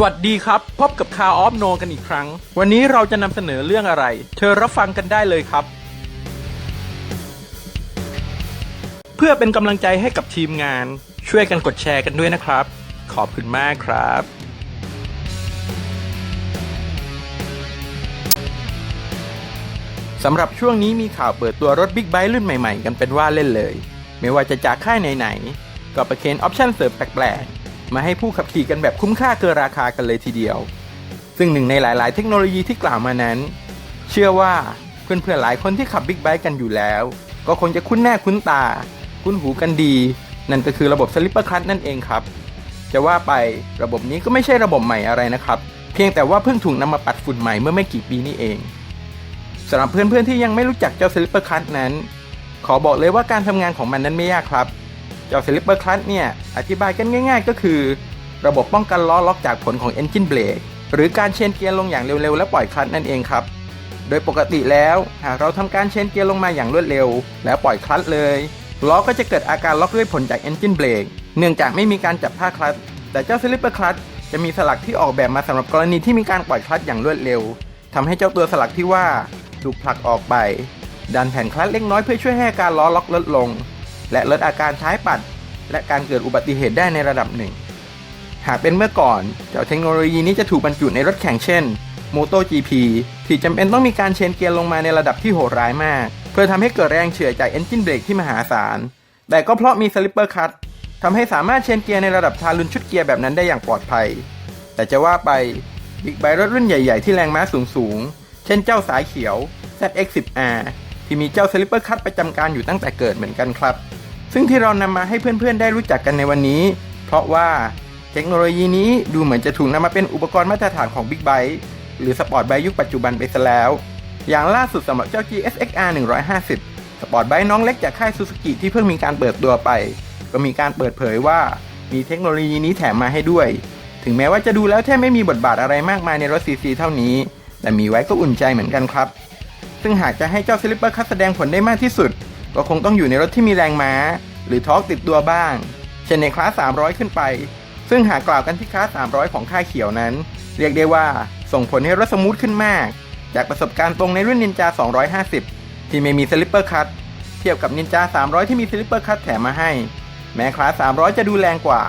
สวัสดีครับ พบกับคาออฟโนกันอีกครั้ง วันนี้เราจะนำเสนอเรื่องอะไร เธอรับฟังกันได้เลยครับ เพื่อเป็นกำลังใจให้กับทีมงาน ช่วยกันกดแชร์กันด้วยนะครับ ขอบคุณมากครับ สำหรับช่วงนี้มีข่าวเปิดตัวรถบิ๊กไบค์รุ่นใหม่ๆ กันเป็นว่าเล่นเลย ไม่ว่าจะจากค่ายไหนๆก็ประเคนออปชั่นเสริมแปลกๆ มาให้ผู้ขับขี่กันแบบคุ้มค่าเกินราคากันเลยทีเดียว ซึ่งหนึ่งในหลายๆ เทคโนโลยีที่กล่าวมานั้น เชื่อว่าเพื่อนๆหลายคนที่ขับบิ๊กไบค์กันอยู่แล้ว ก็คงจะคุ้นแน่คุ้นตา คุ้นหูกันดี นั่นก็คือระบบสลิปเปอร์คลัตนั่นเองครับ จะว่าไประบบนี้ก็ไม่ใช่ระบบใหม่อะไรนะครับ เพียงแต่ว่าเพิ่งถูกนำมาปัดฝุ่นใหม่เมื่อไม่กี่ปีนี้เองสำหรับเพื่อนๆที่ยังไม่รู้จักเจ้าสลิปเปอร์คลัตนั้น ขอบอกเลยว่าการทำงานของมันนั้นไม่ยากครับ เจ้าสลิปเปอร์คลัตเนี่ย อธิบายกันง่าย ๆ ก็คือ ระบบป้องกันล้อล็อกจากผลของ Engine Brake หรือการเชนเกียร์ลงอย่างเร็ว ๆ และปล่อยคลัตนั่นเองครับ โดยปกติแล้วหากเราทำการเชนเกียร์ลงมาอย่างรวดเร็ว แล้วปล่อยคลัตเลย ล้อก็จะเกิดอาการล็อกด้วยผลจาก Engine Brake เนื่องจากไม่มีการจับท่าคลัตแต่เจ้าสลิปเปอร์คลัตจะมีสลักที่ออกแบบมาสำหรับกรณีที่มีการปล่อยคลัตอย่างรวดเร็วทำให้เจ้าตัวสลักที่ว่าถูกผลักออกไป ดันแผ่นคลัตช์เล็กน้อยเพื่อช่วยให้การล้อล็อกลดลง และลดอาการท้ายปัด และการเกิดอุบัติเหตุได้ในระดับหนึ่ง หากเป็นเมื่อก่อนเจ้าเทคโนโลยีนี้จะถูกบรรจุในรถแข่งเช่น MotoGP ที่จำเป็นต้องมีการเชนเกียร์ลงมาในระดับที่โหดร้ายมาก เพื่อทำให้เกิดแรงเฉื่อยจาก Engine Brake ที่มหาศาล แต่ก็เพราะมีสลิปเปอร์คัตทำให้สามารถเชนเกียร์ในระดับทารุณชุดเกียร์แบบนั้นได้อย่างปลอดภัย แต่จะว่าไปบิ๊กไบค์รถรุ่นใหญ่ๆที่แรงม้าสูงๆ เช่นเจ้าสายเขียว ZX10R ที่มีเจ้าสลิปเปอร์คัตประจำการอยู่ตั้งแต่เกิดเหมือนกันครับ ซึ่งที่เรานำมาให้เพื่อนๆ ได้รู้จักกันในวันนี้ เพราะว่าเทคโนโลยีนี้ดูเหมือนจะถูกนำมาเป็นอุปกรณ์มาตรฐานของ Big b i t e หรือสปอร์ตไบยุคปัจจุบันไปซะแล้ว อย่างล่าสุดสำหรับเจ้า GSXR 150 สปอร์ตไบน้องเล็กจากค่ายซูซูกิที่เพิ่งมีการเปิดตัวไป ก็มีการเปิดเผยว่ามีเทคโนโลยีนี้แถมมาให้ด้วย ถึงแม้ว่าจะดูแล้วแทบไม่มีบทบาทอะไรมากมายในรถซีซีเท่านี้ แต่มีไว้ก็อุ่นใจเหมือนกันครับ ซึ่งหากจะให้เจ้าสลิปเปอร์คัตแสดงผลได้มากที่สุด ก็คงต้องอยู่ในรถที่มีแรงม้า หรือทอร์กติดตัวบ้าง เช่นในคลาส 300 ขึ้นไป ซึ่งหากกล่าวกันที่คลาส 300 ของค่ายเขียวนั้น เรียกได้ว่าส่งผลให้รถสมูทขึ้นมาก จากประสบการณ์ตรงในรุ่นนินจา 250 ที่ไม่มีสลิปเปอร์คัตเทียบกับนินจา 300 ที่มีสลิปเปอร์คัตแถมมาให้ แม้คลาส 300 จะดูแรงกว่า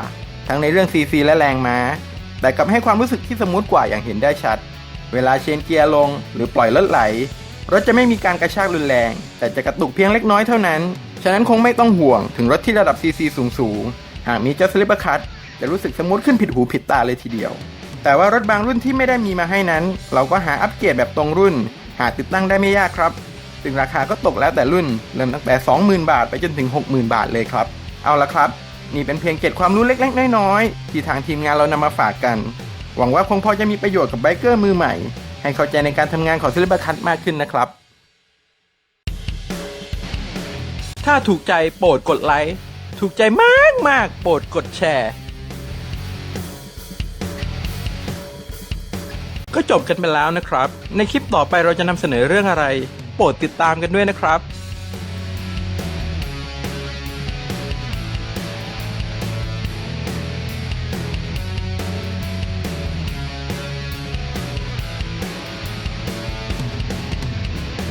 ทั้งในเรื่อง CC และแรงม้า แต่กลับให้ความรู้สึกที่สมูทกว่าอย่างเห็นได้ชัด เวลาเชนเกียร์ลง หรือปล่อยรถไหล รถจะไม่มีการกระชากรุนแรง แต่จะกระตุกเพียงเล็กน้อยเท่านั้น ฉะนั้นคงไม่ต้องห่วงถึงรถที่ระดับ CC สูงสูงๆ หากมีเจ้าสลิปคัตจะรู้สึกสมูทขึ้นผิดหูผิดตาเลยทีเดียว แต่ว่ารถบางรุ่นที่ไม่ได้มีมาให้นั้น เราก็หาอัปเกรดแบบตรงรุ่น หาติดตั้งได้ไม่ยากครับซึ่งราคาก็ตกแล้วแต่รุ่น เริ่มตั้งแต่ 20,000 บาทไปจนถึง 60,000 บาทเลยครับ เอาละครับ นี่เป็นเพียงเกร็ดความรู้เล็ก ๆ น้อยๆที่ทางทีมงานเรานำมาฝากกัน หวังว่าคงพอจะมีประโยชน์กับไบเกอร์มือใหม่ ให้เข้าใจในการทำงานของซิลิเบอร์คัตมากขึ้นนะครับ ถ้าถูกใจโปรดกดไลค์ ถูกใจมากมากโปรดกดแชร์ ก็จบกันไปแล้วนะครับ ในคลิปต่อไปเราจะนำเสนอเรื่องอะไร โปรดติดตามกันด้วยนะครับ